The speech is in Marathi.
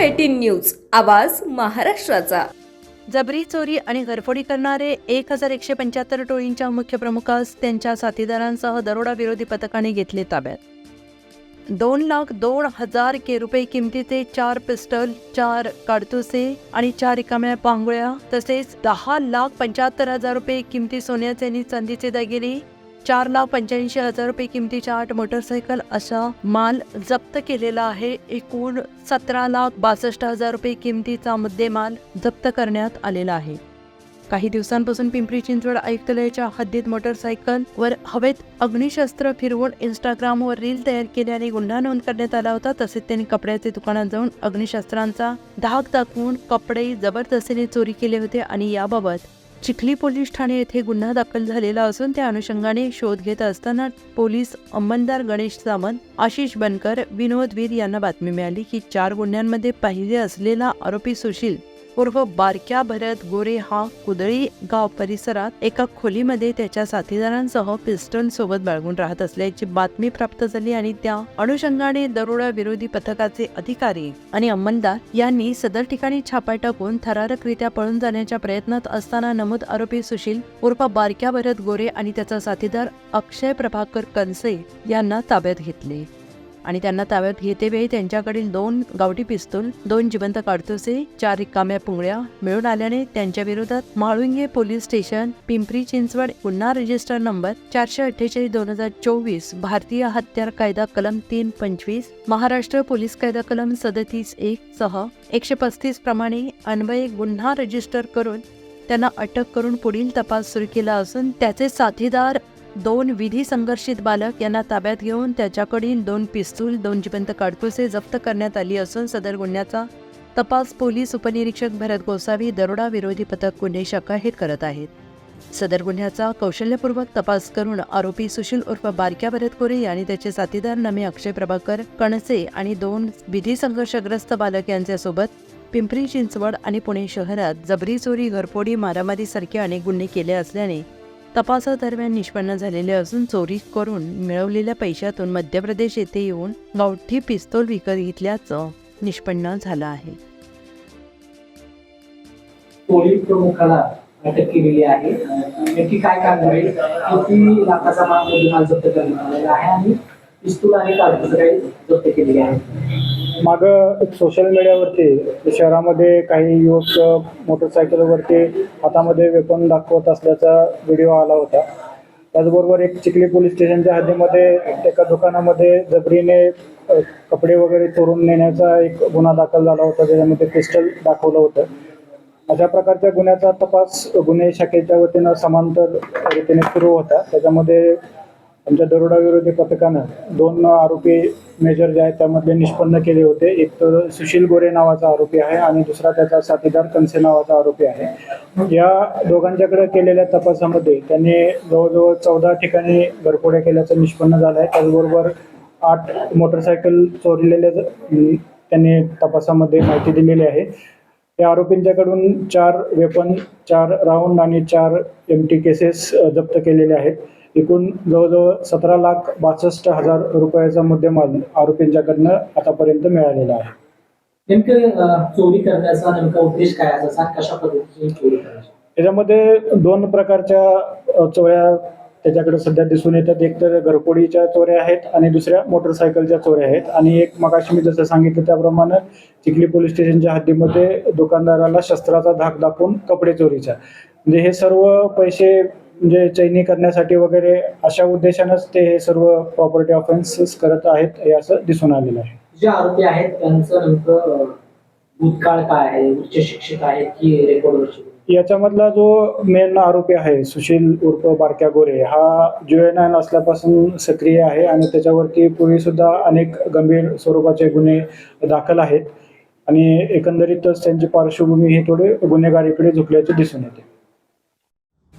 एटीन न्यूज आवाज महाराष्ट्राचा. जबरी चोरी आणि घरफोडी करणारे एक हजार एकशे पंच्याहत्तर टोळींच्या मुख्य प्रमुखास त्यांच्या साथीदारांसह दरोडा विरोधी पथकाने घेतले ताब्यात. दोन लाख दोन हजार के रुपये किमतीचे चार पिस्टल चार काडतुसे आणि चार रिकाम्या पांगुळ्या तसेच दहा लाख पंच्याहत्तर हजार रुपये किमती सोन्याचे आणि चांदीचे दागिने चार लाख पंच्याऐंशी हजार रुपये किमतीच्या आठ मोटरसायकल असा माल जप्त केलेला आहे. एकूण सतरा लाख बासष्ट हजार रुपये किमतीचा मुद्देमाल जप्त करण्यात आलेला आहे. काही दिवसांपासून पिंपरी चिंचवड आयुक्तालयाच्या हद्दीत मोटरसायकल वर हवेत अग्निशस्त्र फिरवून इंस्टाग्रामवर रील तयार केल्याने गुन्हा नोंद करण्यात आला होता. तसेच त्यांनी कपड्याचे दुकानात जाऊन अग्निशस्त्रांचा धाक दाखवून कपडे जबरदस्तीने चोरी केले होते आणि याबाबत चिखली पोलीस ठाणे येथे गुन्हा दाखल झालेला असून त्या अनुषंगाने शोध घेत असताना पोलीस अंमलदार गणेश सामंत आशिष बनकर विनोद वीर यांना बातमी मिळाली की चार गुन्ह्यांमध्ये पाहिले असलेला आरोपी सुशील उर्फ बारक्या भरत गोरे हा कुदळी गाव परिसरात एका खोलीमध्ये त्याच्या साथीदारांसह पिस्टल सोबत बाळगून राहत असल्याची बातमी प्राप्त झाली आणि त्या अनुषंगाने दरोडा विरोधी पथकाचे अधिकारी आणि अंमलदार यांनी सदर ठिकाणी छापा टाकून थरारकरित्या पळून जाण्याच्या प्रयत्नात असताना नमूद आरोपी सुशील उर्फ बारक्या भरत गोरे आणि त्याचा साथीदार अक्षय प्रभाकर कनसे यांना ताब्यात घेतले. आणि त्यांना ताब्यात घेतेवेळी त्यांच्याकडील दोन गावठी पिस्तूल दोन जिवंत काडतुसे चार रिकाम्या पुंगळ्या मिळून आल्याने त्यांच्या विरोधात माळुंगे पोलीस स्टेशन पिंपरी चिंचवड गुन्हा रजिस्टर नंबर चारशे अठ्ठेचाळीस दोन हजार चोवीस भारतीय हत्यार कायदा कलम तीन पंचवीस महाराष्ट्र पोलीस कायदा कलम सदतीस एक सह एकशे पस्तीस प्रमाणे अन्वये गुन्हा रजिस्टर करून त्यांना अटक करून पुढील तपास सुरू केला असून त्याचे साथीदार दोन विधी संघर्षित बालक यांना ताब्यात घेऊन त्याच्याकडील दोन पिस्तूल दोन जिवंत काडतुसे जप्त करण्यात आली असून सदर गुन्ह्याचा तपास पोलीस उपनिरीक्षक भरत गोसावी दरोडा विरोधी पथक गुन्हे शाखा हे करत आहेत. सदर गुन्ह्याचा कौशल्यपूर्वक तपास करून आरोपी सुशील उर्फ बारक्या भरत कोरे आणि त्याचे साथीदार नमे अक्षय प्रभाकर कणसे आणि दोन विधी संघर्षग्रस्त बालक यांच्यासोबत पिंपरी चिंचवड आणि पुणे शहरात जबरी चोरी घरफोडी मारामारीसारखे अनेक गुन्हे केले असल्याने तपासादरम्यान निष्पन्न झालेले असून चोरी करून मिळवलेल्या पैशातून मध्य प्रदेश येथे येऊन गावठी पिस्तोल विकत घेतल्याचं निष्पन्न झालं आहे. पोलीस प्रमुखाला अटक केलेली आहे. नक्की नेमकी काय कारवाई किती लाखाचा माल मुद्देमाल जप्त करण्यात आलेला आहे आणि पिस्तूल आणि कागद जप्त केलेली आहे माग सोशल मीडियावरती शहरामध्ये काही युवक मोटरसायकलवरती हातामध्ये वेपन दाखवत असल्याचा व्हिडिओ आला होता. त्याचबरोबर एक चिखली पोलीस स्टेशनच्या हद्दीमध्ये एका दुकानामध्ये जबरीने कपडे वगैरे चोरून नेण्याचा एक गुन्हा दाखल झाला होता ज्याच्यामध्ये पिस्टल दाखवलं होतं. अशा प्रकारच्या गुन्ह्याचा तपास गुन्हे शाखेच्या वतीनं समांतर रीतीने सुरू होता. त्याच्यामध्ये आमच्या दरोडा विरोधी पथकानं दोन आरोपी मेजर जे आहेत त्यामध्ये निष्पन्न केले होते. एक तर सुशील गोरे नावाचा आरोपी आहे आणि दुसरा त्याचा साथीदार कनसे नावाचा आरोपी आहे. या दोघांच्याकडे केलेल्या तपासामध्ये त्यांनी जवळजवळ चौदा ठिकाणी घरफोड्या केल्याचं निष्पन्न झालं आहे त्याचबरोबर आठ मोटरसायकल चोरलेल्या त्यांनी तपासामध्ये माहिती दिलेली आहे. या आरोपींच्याकडून चार वेपन चार राऊंड आणि चार एम टी केसेस जप्त केलेले आहेत. एकूण जवळजवळ सतरा लाख बासष्ट हजार रुपयाचा मुद्देमाल आरोपींच्याकडनं आतापर्यंत मिळालेला आहे. नेमकं चोरी करण्याचा नेमका उद्देश काय असायचा कशा पद्धतीने चोरी करायची? त्याच्यामध्ये दोन प्रकारच्या चोऱ्या त्याच्याकडे सध्या दिसून येतात. एक तर घरफोडीच्या चोऱ्या आहेत आणि दुसऱ्या मोटरसायकलच्या चोऱ्या आहेत. आणि एक मगाशी मी जसं सांगितलं त्याप्रमाणे चिखली पोलीस स्टेशनच्या हद्दीमध्ये दुकानदाराला शस्त्राचा धाक दाखवून कपडे चोरीचा म्हणजे हे सर्व पैसे म्हणजे चैनी करण्यासाठी वगैरे अशा उद्देशानंच ते हे सर्व प्रॉपर्टी ऑफेन्सेस करत आहेत हे असं दिसून आलेलं आहे. जे आरोपी आहेत त्यांचं नेमकं भूतकाळ काय आहे? उच्च शिक्षित आहेत की रेकॉर्डवरचे याच्यामधला जो मेन आरोपी आहे सुशील उर्फ बारक्या गोरे हा जुएनायन असल्यापासून सक्रिय आहे आणि त्याच्यावरती पूर्वी सुद्धा अनेक गंभीर स्वरूपाचे गुन्हे दाखल आहेत. आणि एकंदरीतच त्यांची पार्श्वभूमी ही थोडी गुन्हेगारीकडे झुकल्याचे दिसून येते.